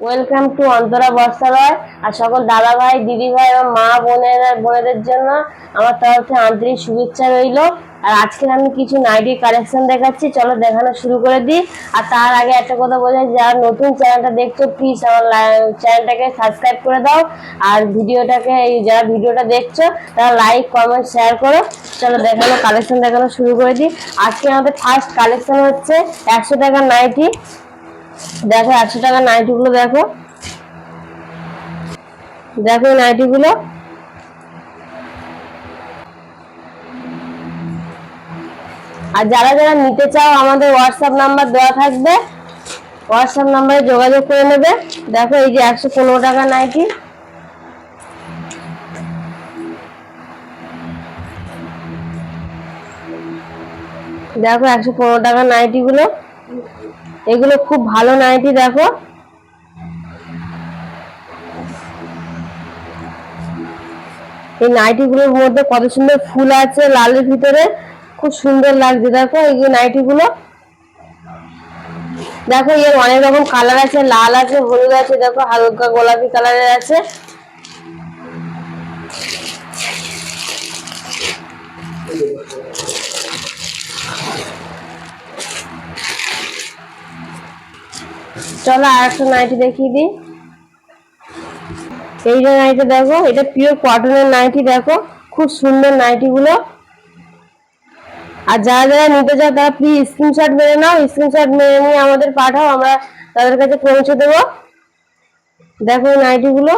Welcome to Antara বস্ত্রালয় আর সকল দাদা ভাই দিদি ভাই এবং মা বোনের, বোনেদের জন্য আমার তরফ আন্তরিক শুভেচ্ছা রইল। আর আজকে আমি কিছু নাইটি কালেকশন দেখাচ্ছি, চলো দেখানো শুরু করে দিই। আর তার আগে একটা কথা বলে, যারা নতুন চ্যানেলটা দেখছ প্লিজ আমার চ্যানেলটাকে সাবস্ক্রাইব করে দাও। আর ভিডিওটাকে যারা ভিডিওটা দেখছ, তারা লাইক কমেন্ট শেয়ার করো। চলো দেখানো, কালেকশন দেখানো শুরু করে দিই। আজকে আমাদের ফার্স্ট কালেকশন হচ্ছে একশো টাকার নাইটি। দেখো একশো টাকার নাইটি গুলো দেখো। দেখো এই নাইটি গুলো আর যারা যারা নিতে চাও, আমাদের হোয়াটসঅ্যাপ নাম্বার দেওয়া থাকবে। হোয়াটসঅ্যাপ নাম্বারে যোগাযোগ করে নেবে। দেখো এই যে একশো পনেরো টাকা নাইটি। দেখো একশো পনেরো টাকা নাইটি গুলো এগুলো খুব ভালো নাইটি, দেখো। এই নাইটি গুলোর মধ্যে কত সুন্দর ফুল আছে লালের ভিতরে। খুব সুন্দর লাগছে, দেখো এই নাইটি গুলো দেখো, এর অনেক রকম কালার আছে, লাল আছে, হলুদ আছে, দেখো, হালকা গোলাপি কালারের আছে। চলো আর একটা নাইটি দেখিয়ে দিই। এই যে নাইটি দেখো, এটা পিওর কটনের নাইটি দেখো, খুব সুন্দর নাইটি গুলো আর যারা যারা নিতে চাও, তারা প্লিজ স্ক্রিনশট মেরে নাও স্ক্রিনশট মেরে নিয়ে আমাদের পাঠাও, আমরা তাদের কাছে পৌঁছে দেবো। দেখো এই নাইটি গুলো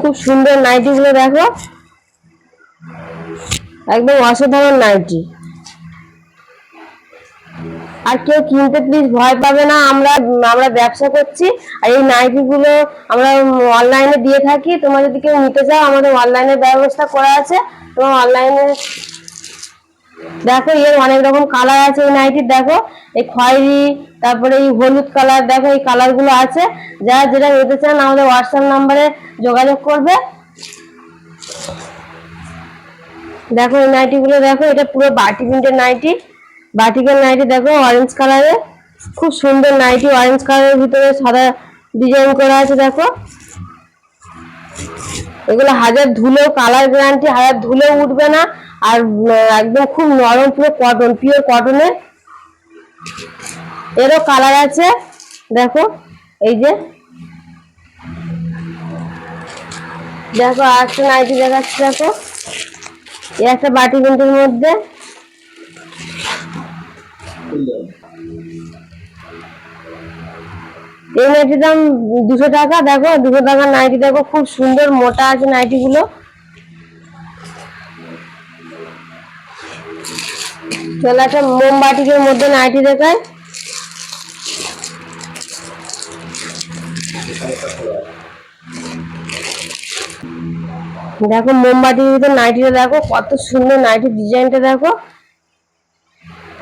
খুব সুন্দর নাইটি গুলো দেখো। একদম অসাধারণ নাইটি আর কেউ কিনতে প্লিজ ভয় পাবে না, আমরা আমরা ব্যবসা করছি, আর এই নাইটি গুলো আমরা অনলাইনে দিয়ে থাকি। তোমরা যদি কেউ নিতে চাও, আমাদের অনলাইনের ব্যবস্থা করা আছে। তোমার অনলাইনে দেখো, এর অনেক রকম কালার আছে এই নাইটির দেখো। এই খয়েরি, তারপরে এই হলুদ কালার দেখো, এই কালারগুলো আছে। যারা যেটা নিতে চান, আমাদের হোয়াটসঅ্যাপ নাম্বারে যোগাযোগ করবে। দেখো, এই নাইটি গুলো দেখো, এটা পুরো বাটি প্রিন্টের নাইটি বাটিকের নাইটি দেখো অরেঞ্জ কালারের খুব সুন্দর নাইটি অরেঞ্জ কালারের ভিতরে সাদা ডিজাইন করা আছে, দেখো। এগুলো হাজার ধুলেও কালার গ্যারান্টি হাজার ধুলেও উঠবে না। আর একদম খুব নরম পুরো কটন পিওর কটনের এরও কালার আছে। দেখো, এই যে। দেখো, আর একটা নাইটি দেখাচ্ছি, দেখো। এই একটা বাটি প্রিন্টের মধ্যে। এই নাইটির দাম দুশো টাকা, দেখো, দুশো টাকার নাইটি দেখো, খুব সুন্দর মোটা আছে নাইটি গুলো। চলো একটা মোমবাটিকের মধ্যে নাইটি দেখায় দেখো মোমবাটির ভিতরে নাইটিটা দেখো, কত সুন্দর নাইটির ডিজাইনটা দেখো।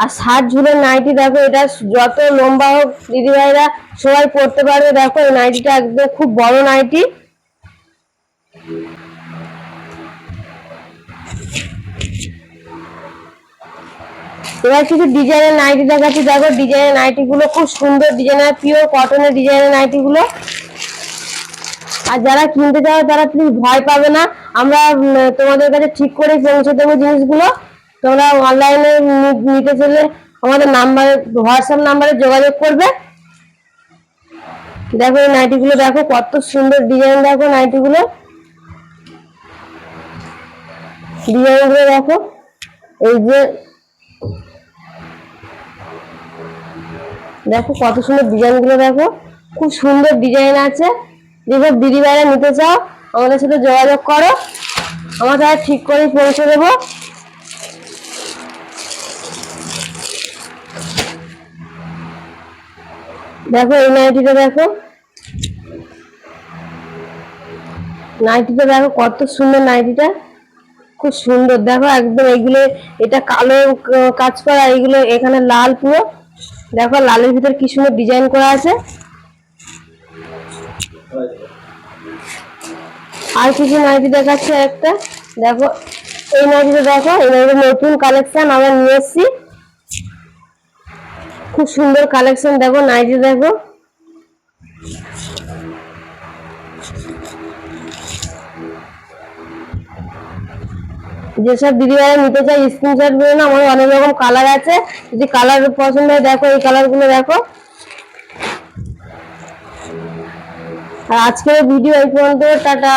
আর সাত ঝুলের নাইটি দেখো, এটা যত লম্বা হোক দিদিভাইরা সবাই পরতে পারবে। দেখো, এই নাইটিটা একদম খুব বড় নাইটি। এবার কিছু ডিজাইনের নাইটি দেখাচ্ছি। দেখো, ডিজাইনের নাইটি গুলো খুব সুন্দর ডিজাইনের পিওর কটনের ডিজাইনের নাইটি গুলো আর যারা কিনতে চাও, তারা প্লিজ ভয় পাবে না। আমরা তোমাদের কাছে ঠিক করে পৌঁছে দেবো জিনিসগুলো। তোমরা অনলাইনে নিতে চলে আমাদের নাম্বারে হোয়াটসঅ্যাপ নাম্বারে যোগাযোগ করবে। দেখো এই নাইটিগুলো, দেখো কত সুন্দর ডিজাইন দেখো নাইটিগুলো। ডিজাইনগুলো দেখো, এই যে দেখো কত সুন্দর ডিজাইনগুলো দেখো। খুব সুন্দর ডিজাইন আছে। যেসব দিদিভাইরা নিতে চাও, আমাদের সাথে যোগাযোগ করো। আমরা তারা ঠিক করে পৌঁছে দেবো। দেখো, এই নাইটিটা দেখো। নাইটিটা দেখো, কত সুন্দর নাইটিটা। খুব সুন্দর। দেখো, একদম এগুলো, এটা কালো কাজ করা, এগুলো এখানে লাল পুরো। দেখো, লালের ভিতর কি সুন্দর ডিজাইন করা আছে। আর কিছু নাইটি দেখাচ্ছে একটা? দেখো, এই নাইটিটা দেখো, এই নাইটিটা নতুন কালেকশন আমরা নিয়ে এসেছি। খুব সুন্দর কালেকশন দেখো নাইটি দেখো। যেসব দিদিভাইরা নিতে চাই স্ক্রিনশট করে না, আমার অনেক রকম কালার আছে। যদি কালার পছন্দ হয় দেখো, এই কালারগুলো দেখো। আর আজকের ভিডিও এই পর্যন্ত, টাটা।